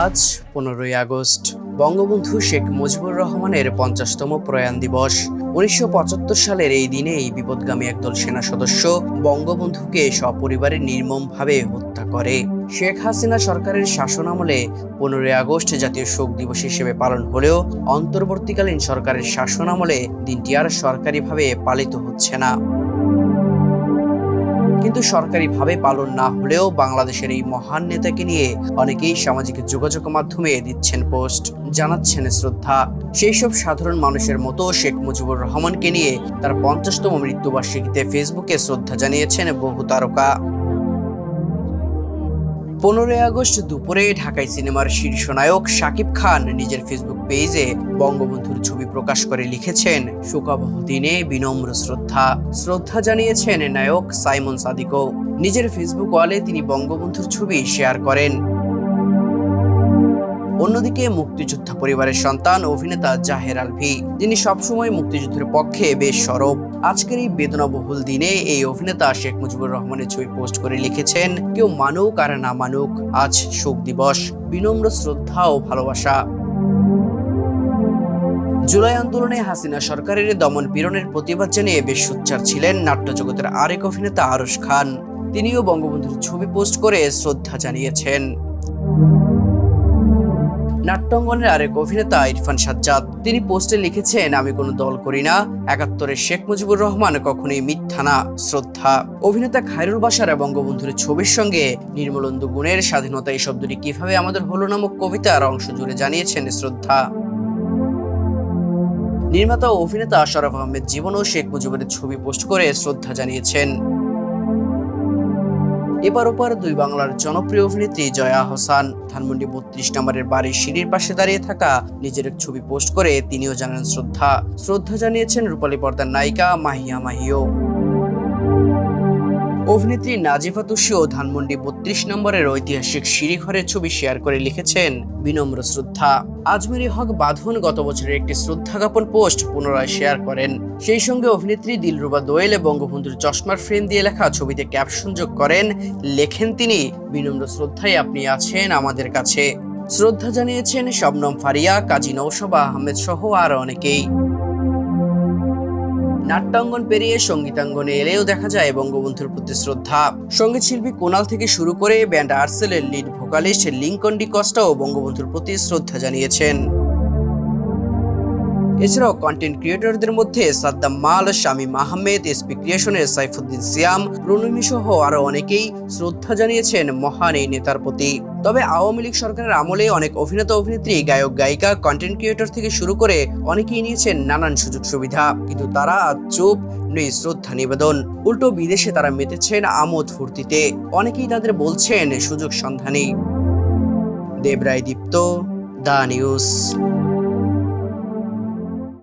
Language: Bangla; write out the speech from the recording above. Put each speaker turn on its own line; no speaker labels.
আজ পনেরোই আগস্ট। বঙ্গবন্ধু শেখ মুজিবুর রহমানের পঞ্চাশতম প্রয়াণ দিবস। উনিশশো পঁচাত্তর সালের এই দিনে এই বিপদগামী একদল সেনা সদস্য বঙ্গবন্ধুকে সপরিবারে নির্মমভাবে হত্যা করে। শেখ হাসিনা সরকারের শাসনামলে পনেরোই আগস্ট জাতীয় শোক দিবস হিসেবে পালন হলেও অন্তর্বর্তীকালীন সরকারের শাসনামলে দিনটি আর সরকারিভাবে পালিত হচ্ছে না। কিন্তু সরকারিভাবে পালন না হলেও বাংলাদেশের এই মহান নেতাকে নিয়ে অনেকেই সামাজিক যোগাযোগ মাধ্যমে দিচ্ছেন পোস্ট, জানাচ্ছেন শ্রদ্ধা। সেই সব সাধারণ মানুষের মতো শেখ মুজিবুর রহমানকে নিয়ে তার পঞ্চাশতম মৃত্যুবার্ষিকীতে ফেসবুকে শ্রদ্ধা জানিয়েছেন বহু তারকা। পনেরোই আগস্ট দুপুরে ঢাকায় সিনেমার শীর্ষ নায়ক শাকিব খান নিজের ফেসবুক পেজে বঙ্গবন্ধুর ছবি প্রকাশ করে লিখেছেন শোকাবহ দিনে বিনম্র শ্রদ্ধা। শ্রদ্ধা জানিয়েছেন নায়ক সাইমন সাদিকও নিজের ফেসবুক ওয়ালে তিনি বঙ্গবন্ধুর ছবি শেয়ার করেন। অন্যদিকে মুক্তিযোদ্ধা পরিবারের সন্তান অভিনেতা জাহের আলভি যিনি সবসময় মুক্তিযুদ্ধের পক্ষে বেশ সরব। আজকের এই বেদনাবহুল দিনে এই অভিনেতা শেখ মুজিবুর রহমানের ছবি পোস্ট করে লিখেছেন, কেউ মানুক আর না মানুক, আজ শোক দিবস, বিনম্র শ্রদ্ধা ও ভালোবাসা। জুলাই আন্দোলনে হাসিনা সরকারের দমন পীড়নের প্রতিবাদ জানিয়ে বেশ সোচ্চার ছিলেন নাট্যজগতের আরেক অভিনেতা আরশ খান। তিনিও বঙ্গবন্ধুর ছবি পোস্ট করে শ্রদ্ধা জানিয়েছেন। নাট্যাঙ্গনের আরেক অভিনেতা ইরফান সাজ্জাদ, তিনি পোস্টে লিখেছেন, আমি কোনো দল করি না, একাত্তরের শেখ মুজিবুর রহমান কখনোই মিথ্যা না, শ্রদ্ধা। অভিনেতা খায়রুল বাসার বঙ্গবন্ধুর ছবির সঙ্গে নির্মলন্দু গুণের স্বাধীনতা এই শব্দটি কীভাবে আমাদের হলো নামক কবিতার অংশ জুড়ে জানিয়েছেন শ্রদ্ধা। নির্মাতা ও অভিনেতা আশরাফ আহমেদ জীবন ও শেখ মুজিবের ছবি পোস্ট করে শ্রদ্ধা জানিয়েছেন। এবার ওপার দুই বাংলার জনপ্রিয় অভিনেত্রী জয়া হোসান ধানমন্ডি বত্রিশ নম্বরের বাড়ির সিঁড়ির পাশে দাঁড়িয়ে থাকা নিজের এক ছবি পোস্ট করে তিনিও জানান শ্রদ্ধা। শ্রদ্ধা জানিয়েছেন রূপালী পর্দার নায়িকা মাহিয়া মাহিও। অভিনেত্রী নাজিফা তুষিও ধানমন্ডি বত্রিশ নম্বরের ঐতিহাসিক সিঁড়িঘরের ছবি শেয়ার করে লিখেছেন বিনম্র শ্রদ্ধা। আজমেরি হক বাঁধন গত বছরের একটি শ্রদ্ধা জ্ঞাপন পোস্ট পুনরায় শেয়ার করেন। সেই সঙ্গে অভিনেত্রী দিলরুবা দোয়েল বঙ্গবন্ধুর চশমার ফ্রেম দিয়ে লেখা ছবিতে ক্যাপশন যোগ করেন। লেখেন তিনি, বিনম্র শ্রদ্ধায় আপনি আছেন আমাদের কাছে। শ্রদ্ধা জানিয়েছেন শবনম ফারিয়া, কাজী নৌসবা আহমেদ সহ আরও অনেকেই। নাট্যাঙ্গন পেরিয়ে সঙ্গীতাঙ্গনে এলেও দেখা যায় বঙ্গবন্ধুর প্রতি শ্রদ্ধা। সংগীত শিল্পী কোনাল থেকে শুরু করে ব্যান্ড আর্সেলের লিড ভোকালিস্ট লিঙ্কন ডি কস্টাও বঙ্গবন্ধুর প্রতি শ্রদ্ধা জানিয়েছেন। এছাড়াও কন্টেন্ট ক্রিয়েটরদের মধ্যে সাদ্দাম মাল, শামীম আহমেদ এসপি ক্রিয়েশনের সাইফুদ্দিন সিয়াম রুনুমি সহ আরও অনেকেই শ্রদ্ধা জানিয়েছেন মহান এই নেতার প্রতি। তবে আওয়ামী লীগ সরকারের আমলে অনেক অভিনেতা, অভিনেত্রী, গায়ক, গায়িকা কন্টেন্ট ক্রিয়েটর থেকে শুরু করে অনেকেই নিয়েছেন নানান সুযোগ সুবিধা। কিন্তু তারা আজ চুপ, নেই শ্রদ্ধা নিবেদন। উল্টো বিদেশে তারা মেতেছেন আমোদ ফুর্তিতে। অনেকেই তাদের বলছেন সুযোগ সন্ধানী দেবরায় দীপ্ত, দা নিউজ।